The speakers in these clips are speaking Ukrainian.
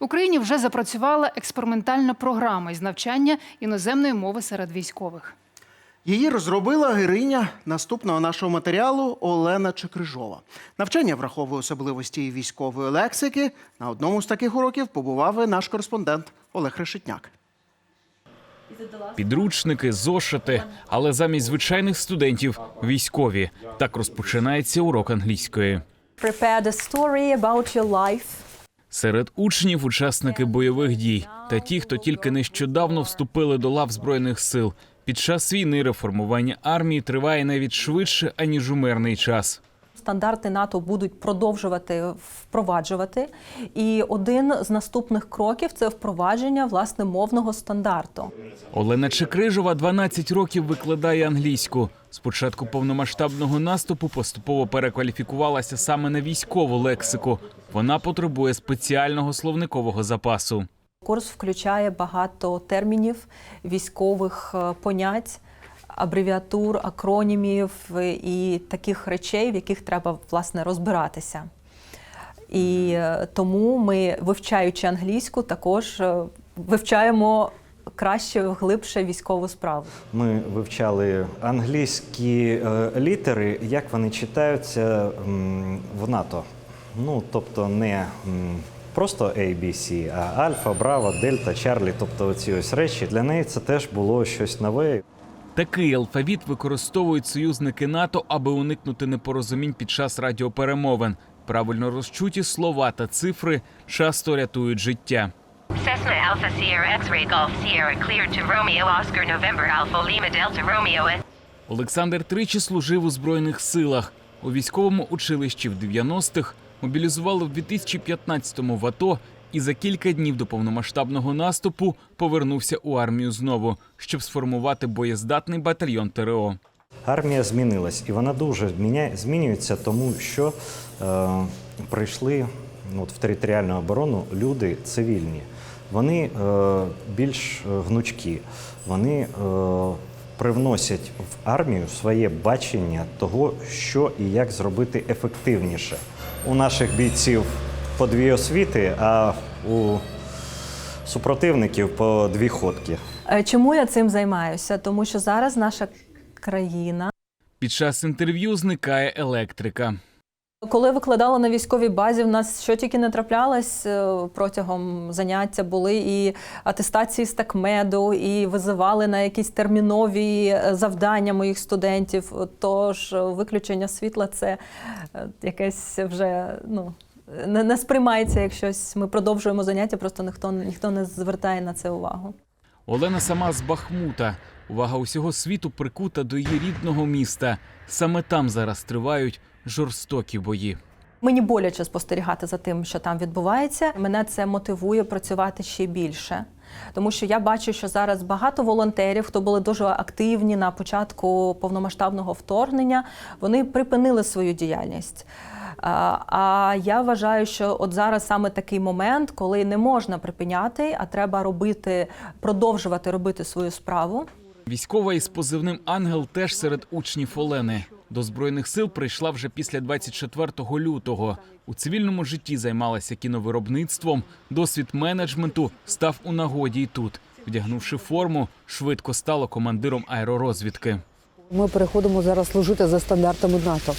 В Україні вже запрацювала експериментальна програма із навчання іноземної мови серед військових. Її розробила героїня наступного нашого матеріалу Олена Чекрижова. Навчання враховує особливості військової лексики. На одному з таких уроків побував і наш кореспондент Олег Решетняк. Підручники, зошити, але замість звичайних студентів військові. Так розпочинається урок англійської. Prepare the story about your life. Серед учнів учасники бойових дій та ті, хто тільки нещодавно вступили до лав збройних сил. Під час війни реформування армії триває навіть швидше аніж у мирний час. Стандарти НАТО будуть продовжувати впроваджувати. І один з наступних кроків це впровадження власне мовного стандарту. Олена Чекрижова 12 років викладає англійську. З початку повномасштабного наступу поступово перекваліфікувалася саме на військову лексику. Вона потребує спеціального словникового запасу. Курс включає багато термінів, військових е, понять, абревіатур, акронімів е, і таких речей, в яких треба власне розбиратися. І е, тому ми, вивчаючи англійську, також вивчаємо краще, глибше військову справу. Ми вивчали англійські літери, як вони читаються в НАТО. Ну, тобто не просто A, B, C, а альфа, браво, дельта, чарлі, тобто ці ось речі. Для неї це теж було щось нове. Такий алфавіт використовують союзники НАТО, аби уникнути непорозумінь під час радіоперемовин. Правильно розчуті слова та цифри часто рятують життя. Cessna Alpha Sierra X-ray Golf Sierra cleared to Romeo Oscar November Alpha Lima Delta Romeo Олександр тричі служив у збройних силах. У військовому училищі в 90-х мобілізували в 2015-му в АТО і за кілька днів до повномасштабного наступу повернувся у армію знову, щоб сформувати боєздатний батальйон ТРО. Армія змінилась, і вона дуже змінюється, тому що е, прийшли ну, от в територіальну оборону люди цивільні. Вони е, більш е, гнучкі, вони е, привносять в армію своє бачення того, що і як зробити ефективніше. У наших бійців по дві освіти, а у супротивників по дві ходки. Е, Чому я цим займаюся? Тому що зараз наша країна. Під час інтерв'ю зникає електрика. Коли викладала на військовій базі, в нас що тільки не траплялось е, протягом заняття, були і атестації з такмеду, і визивали на якісь термінові е, завдання моїх студентів. Тож е, виключення світла це якесь вже ну. Не, не сприймається як щось. Ми продовжуємо заняття, просто ніхто ніхто не звертає на це увагу. Олена сама з Бахмута. Увага усього світу прикута до її рідного міста. Саме там зараз тривають жорстокі бої. Мені боляче спостерігати за тим, що там відбувається. Мене це мотивує працювати ще більше. Тому що я бачу, що зараз багато волонтерів, хто були дуже активні на початку повномасштабного вторгнення, вони припинили свою діяльність. А я вважаю, що от зараз саме такий момент, коли не можна припиняти, а треба робити, продовжувати робити свою справу. Військова із позивним Ангел теж серед учнів Олени. До збройних сил прийшла вже після 24 лютого. У цивільному житті займалася кіновиробництвом. Досвід менеджменту став у нагоді й тут. Вдягнувши форму, швидко стала командиром аеророзвідки. Ми переходимо зараз служити за стандартами НАТО.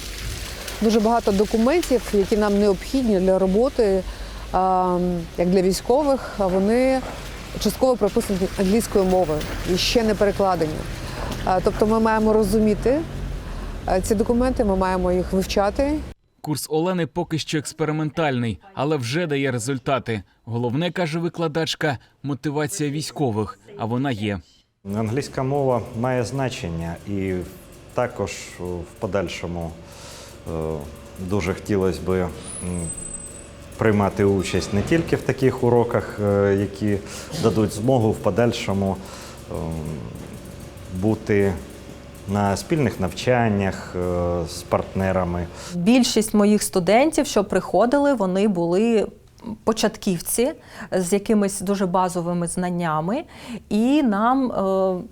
Дуже багато документів, які нам необхідні для роботи, як для військових, вони частково прописані англійською мовою і ще не перекладені. Тобто ми маємо розуміти ці документи, ми маємо їх вивчати Курс Олени поки що експериментальний, але вже дає результати. Головне каже викладачка мотивація військових, а вона є. Англійська мова має значення, і також в подальшому е, дуже хотілося б м, приймати участь не тільки в таких уроках, е, які дадуть змогу в подальшому е, бути на спільних навчаннях е, з партнерами. Більшість моїх студентів, що приходили, вони були початківці з якимись дуже базовими знаннями, і нам е,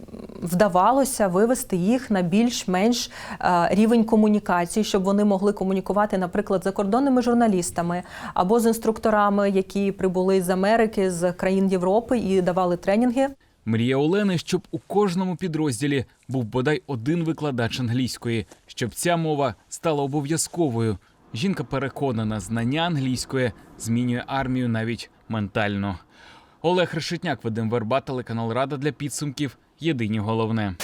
вдавалося вивести їх на більш-менш е, рівень комунікації, щоб вони могли комунікувати, наприклад, з закордонними журналістами або з інструкторами, які прибули з Америки, з країн Європи і давали тренінги. Мрія Олени, щоб у кожному підрозділі був бодай один викладач англійської, щоб ця мова стала обов'язковою. Жінка переконана, знання англійської змінює армію навіть ментально. Олег Решетняк, Вадим Верба, телеканал Рада для підсумків. Єдині головне.